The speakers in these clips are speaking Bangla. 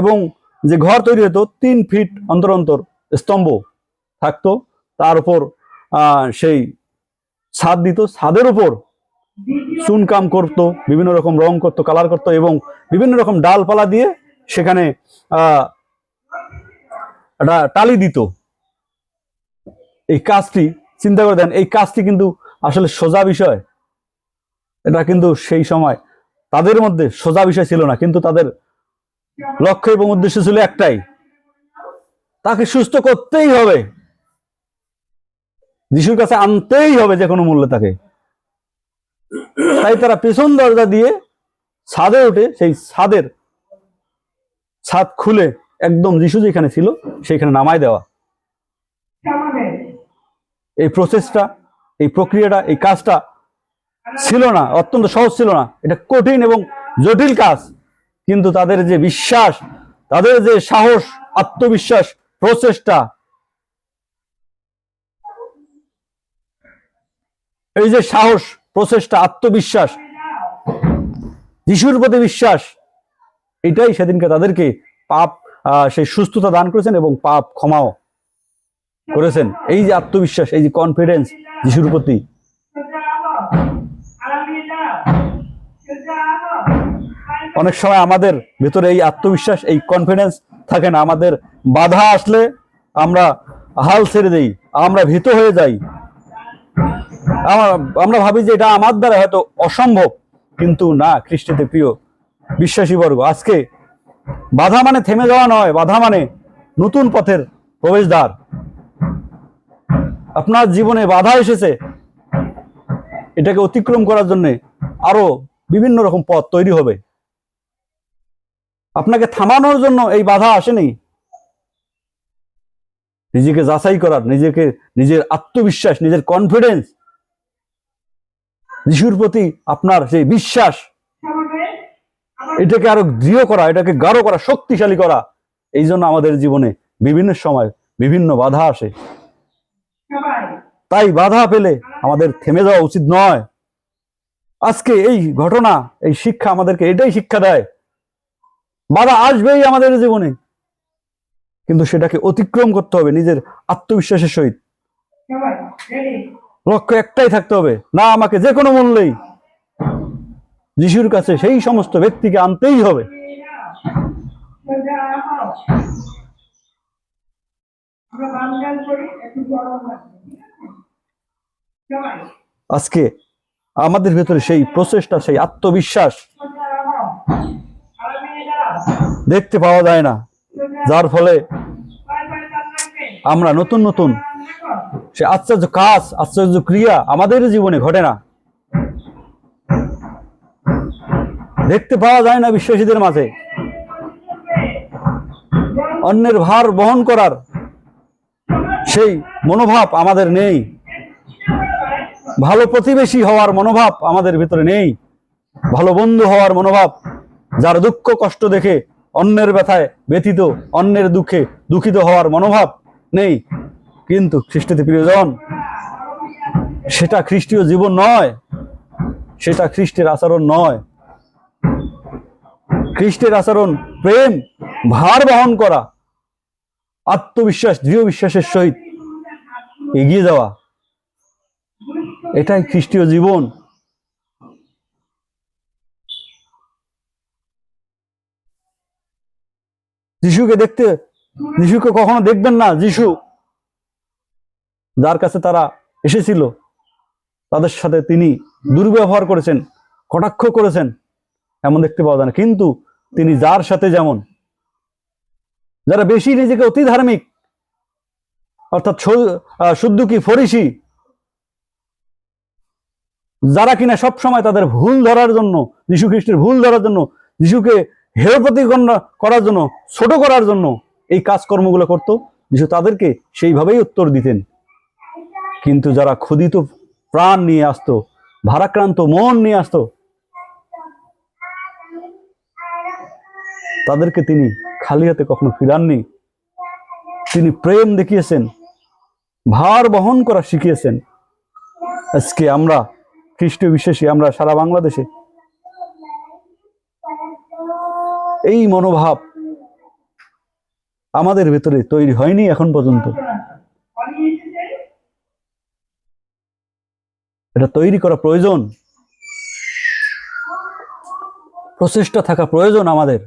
এবং যে ঘর তৈরি হতো, তিন ফিট অন্তর অন্তর স্তম্ভ থাকতো। তার উপর সেই ছাদ দিত। ছাদের উপর চুনকাম করতো, বিভিন্ন রকম রং করতো, কালার করতো এবং বিভিন্ন রকম ডালপালা দিয়ে সেখানে একটা টালি দিত। এই কাজটি, চিন্তা করে দেন, এই কাজটি কিন্তু আসলে সোজা বিষয়। এটা কিন্তু সেই সময় তাদের মধ্যে সোজা বিষয় ছিল না, কিন্তু তাদের লক্ষ্য এবং উদ্দেশ্য ছিল একটাই। তাকে সুস্থ করতেই হবে। যিশুর কাছে আনতেই হবে যে কোনো মূল্যে তাকে। তাই তারা পেছন দরজা দিয়ে ছাদে উঠে সেই ছাদের ছাদ খুলে একদম যিশু যেখানে ছিল সেইখানে নামায় দেওয়া। এই প্রসেসটা এই প্রক্রিয়াটা, এই কাজটা ছিল না, অত্যন্ত সহজ ছিল না। এটা কঠিন এবং জটিল কাজ। কিন্তু তাদের যে বিশ্বাস, তাদের যে সাহস, আত্মবিশ্বাস, প্রচেষ্টা, এই যে সাহস, প্রচেষ্টা, আত্মবিশ্বাস, যিশুর প্রতি বিশ্বাস, এটাই সেদিনকে তাদেরকে পাপ সেই সুস্থতা দান করেছেন এবং পাপ ক্ষমাও করেছেন। এই যে আত্মবিশ্বাস, এই যে কনফিডেন্স যিশুর প্রতি। অনেক সময় আমাদের ভেতরে এই আত্মবিশ্বাস, এই কনফিডেন্স থাকে না। আমাদের বাধা আসলে আমরা হাল ছেড়ে দেই, আমরা ভীত হয়ে যাই। আমরা ভাবি যে এটা আমার দ্বারা হয়তো অসম্ভব, কিন্তু না, খ্রিস্টিতে প্রিয় বিশ্বাসী বর্গ, আজকে বাধা মানে থেমে যাওয়া নয়, বাধা মানে নতুন পথের প্রবেশদ্বার। আপনার জীবনে বাধা এসেছে, এটাকে অতিক্রম করার জন্য আরও বিভিন্ন রকম পথ তৈরি হবে। আপনাকে থামানোর জন্য এই বাধা আসেনি? নিজেকে যাচাই করার, নিজেকে, নিজের আত্মবিশ্বাস, নিজের কনফিডেন্স যিশুর প্রতি আপনার সেই বিশ্বাস, এটাকে আরও দৃঢ় করা, এটাকে গাঢ় করা, শক্তিশালী করা, এই জন্য আমাদের জীবনে বিভিন্ন সময় বিভিন্ন বাধা আসে। তাই বাধা পেলে আমাদের থেমে যাওয়া উচিত নয়। আজকে এই ঘটনা, এই শিক্ষা আমাদেরকে এটাই শিক্ষা দেয় বাধা আসবেই আমাদের জীবনে। কিন্তু সেটাকে অতিক্রম করতে হবে নিজের আত্মবিশ্বাসের সহিত। লক্ষ্য একটাই থাকতে হবে, না আমাকে যে কোনো মূল্যেই। যিশুর কাছে সেই সমস্ত ব্যক্তিকে আনতেই হবে। আজকে আমাদের ভেতরে সেই প্রচেষ্টা, সেই আত্মবিশ্বাস সোজা রাখো আর মেয়েরা দেখতে পাওয়া যায় না। যার ফলে আমরা নতুন নতুন সে আশ্চর্য কাজ, আশ্চর্য ক্রিয়া আমাদের জীবনে ঘটে না। দেখতে পাওয়া যায় না বিশ্বাসীদের মাঝে। অন্যের ভার বহন করার সেই মনোভাব আমাদের নেই। ভালো প্রতিবেশী হওয়ার মনোভাব আমাদের ভিতরে নেই। ভালো বন্ধু হওয়ার মনোভাব, যার দুঃখ কষ্ট দেখে অন্যের ব্যথায় ব্যথিত, অন্যের দুঃখে দুঃখিত হওয়ার মনোভাব নেই। কিন্তু খ্রিস্টতে প্রিয়জন, সেটা খ্রিস্টীয় জীবন নয়, সেটা খ্রিস্টের আচরণ নয়। খ্রিস্টের আচরণ প্রেম, ভার বহন করা, আত্মবিশ্বাস, দৃঢ় বিশ্বাসের সহিত এগিয়ে যাওয়া, এটাই খ্রিস্টীয় জীবন। যিশুকে দেখতে, যিশুকে কখনো দেখবেন না, যিশু। যার কাছে তারা এসেছিল, তাদের সাথে তিনি দুর্ব্যবহার করেছেন, কটাক্ষ করেছেন, এমন দেখতে পাওয়া যায় না। কিন্তু তিনি যার সাথে যেমন, যারা বেশি নিজেকে অতি ধার্মিক, অর্থাৎ শুদ্ধ কি ফরিসি, যারা কিনা সব সময় তাদের ভুল ধরার জন্য, যীশু খ্রিস্টের ভুল ধরার জন্য, যিশুকে প্রতিগণ্য করার জন্য, ছোট করার জন্য এই কাজকর্মগুলো করত। যিশু তাদেরকে সেইভাবেই উত্তর দিতেন। কিন্তু যারা ক্ষুদিত প্রাণ নিয়ে আসতো, ভারাক্রান্ত মন নিয়ে আসতো, তাদেরকে তিনি খালি হাতে কখনো ফিরাননি। তিনি প্রেম দেখিয়েছেন, ভার বহন করা শিখিয়েছেন। আজকে আমরা খ্রিস্টীয় বিশ্বাসী আমরা সারা বাংলাদেশে এই মনোভাব আমাদের ভেতরে তৈরি হয়নি এখন পর্যন্ত। এটা তৈরি করা প্রয়োজন। প্রচেষ্টা থাকা প্রয়োজন আমাদের।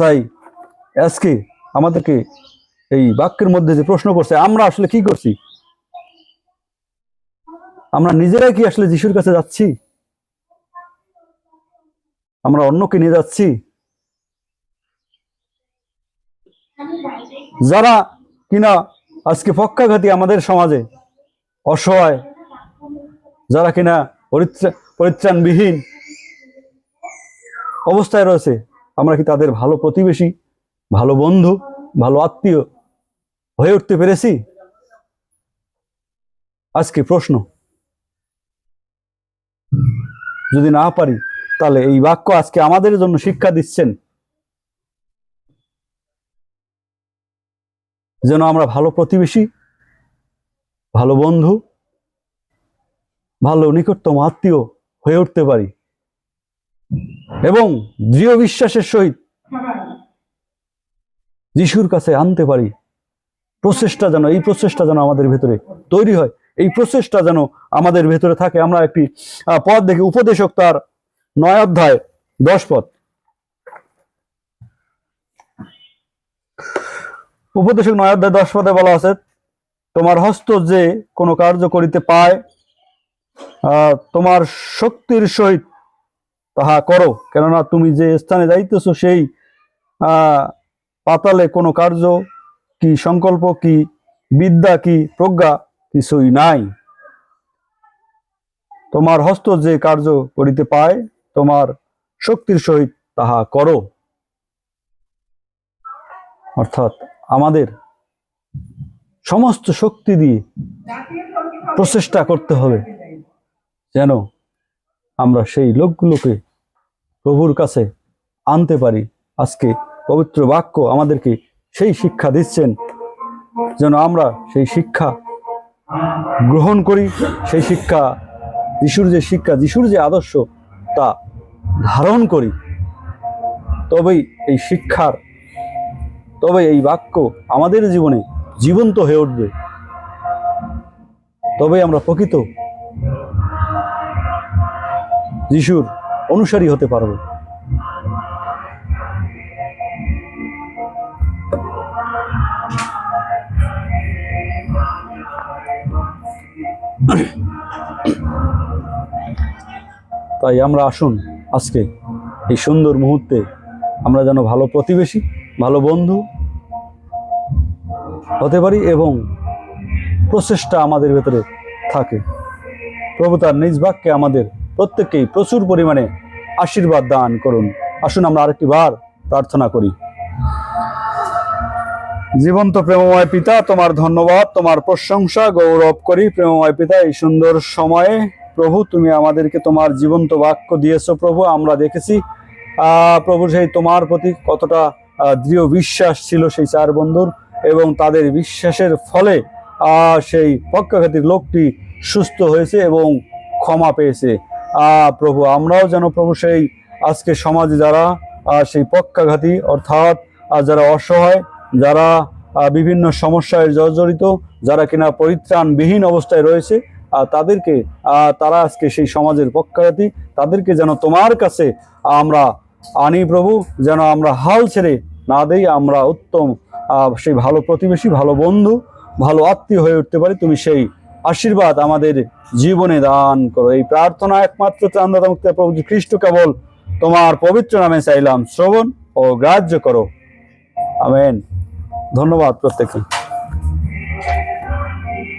তাই আজকে আমাদেরকে এই বাক্যের মধ্যে যে প্রশ্ন করছে, আমরা আসলে কি করছি? আমরা নিজেরাই কি আসলে যিশুর কাছে যাচ্ছি? আমরা অন্যকে নিয়ে যাচ্ছি। যারা কিনা আজকে পক্ষাঘাতী আমাদের সমাজে, অসহায়, যারা কিনা পরিত্রা- পরিত্রাণবিহীন অবস্থায় রয়েছে, আমরা কি তাদের ভালো প্রতিবেশী, ভালো বন্ধু, ভালো আত্মীয় হয়ে উঠতে পেরেছি? আজকে প্রশ্ন। যদি না পারি তাহলে এই বাক্য আজকে আমাদের জন্য শিক্ষা দিচ্ছেন। যেন আমরা ভালো প্রতিবেশী, ভালো বন্ধু, ভালো নিকটতম আত্মীয় হয়ে উঠতে পারি এবং দৃঢ় বিশ্বাসের সহিত যিশুর কাছে আনতে পারি। প্রচেষ্টা যেন, এই প্রচেষ্টা যেন আমাদের ভেতরে তৈরি হয়। এই প্রচেষ্টা যেন আমাদের ভেতরে থাকে। আমরা একটি পদ দেখি উপদেশক তার নয় অধ্যায়, দশ পদ। উপদেশক নয় অধ্যায়, দশ পদে বলা আছে, তোমার হস্ত যে কোনো কার্য করিতে পায় তোমার শক্তির সহিত তাহা করো। কেননা তুমি যে স্থানে যাইতেছ সেই পাতালে কোনো কার্য কি সংকল্প, কি বিদ্যা, কি প্রজ্ঞা কিছুই নাই। তোমার হস্ত যে কার্য করিতে পায় তোমার শক্তির সহিত তাহা করো অর্থাৎ আমাদের সমস্ত শক্তি দিয়ে। প্রচেষ্টা করতে হবে যেন আমরা সেই লোকগুলোকে প্রভুর কাছে আনতে পারি আজকে পবিত্র বাক্য আমাদেরকে সেই শিক্ষা দিচ্ছেন যেন আমরা সেই শিক্ষা গ্রহণ করি সেই শিক্ষা যিশুর যে শিক্ষা, যিশুর যে আদর্শ তা ধারণ করি। তবেই এই শিক্ষার তবে এই বাক্য আমাদের জীবনে জীবন্ত হয়ে উঠবে। তবেই আমরা প্রকৃত যিশুর অনুসারী হতে পারব। তাই আমরা আসুন আজকে এই সুন্দর মুহূর্তে আমরা যেন ভালো প্রতিবেশী, ভালো বন্ধু হতে পারি এবং প্রচেষ্টা আমাদের ভেতরে থাকে। প্রভু তার নিজ বাক্যে আমাদের প্রত্যেককেই প্রচুর পরিমাণে আশীর্বাদ দান করুন। আসুন আমরা আরেকটি বার প্রার্থনা করি। জীবন্ত প্রেমময় পিতা, তোমার ধন্যবাদ, তোমার প্রশংসা, গৌরব করি। প্রেমময় পিতা, এই সুন্দর সময়ে প্রভু, তুমি আমাদেরকে তোমার জীবন্ত বাক্য দিয়েছ প্রভু, আমরা দেখেছি প্রভু সেই তোমার প্রতি কতটা দৃঢ় বিশ্বাস ছিল সেই চার বন্ধুর এবং তাদের বিশ্বাসের ফলে সেই পক্ষাঘাতীর লোকটি সুস্থ হয়েছে এবং ক্ষমা পেয়েছে। প্রভু, আমরাও যেন প্রভু সেই আজকে সমাজে যারা সেই পক্ষাঘাতী অর্থাৎ যারা অসহায়, যারা বিভিন্ন সমস্যায় জর্জরিত, যারা কিনা পরিত্রাণবিহীন অবস্থায় রয়েছে তাদেরকে তারা আজকে সেই সমাজের পক্ষাঘাতী। তাদেরকে যেন তোমার কাছে আমরা আনি প্রভু, যেন আমরা হাল ছেড়ে না দেই, আমরা উত্তম সেই ভালো প্রতিবেশী, ভালো বন্ধু, ভালো আত্মীয় হয়ে উঠতে পারি। তুমি সেই আশীর্বাদ আমাদের জীবনে দান করো। এই প্রার্থনা একমাত্র ত্রাণদাতা মুক্ত প্রভু খ্রিস্ট কেবল তোমার পবিত্র নামে চাইলাম। শ্রবণ ও গ্রাহ্য করো। আমেন। ধন্যবাদ প্রত্যেককে।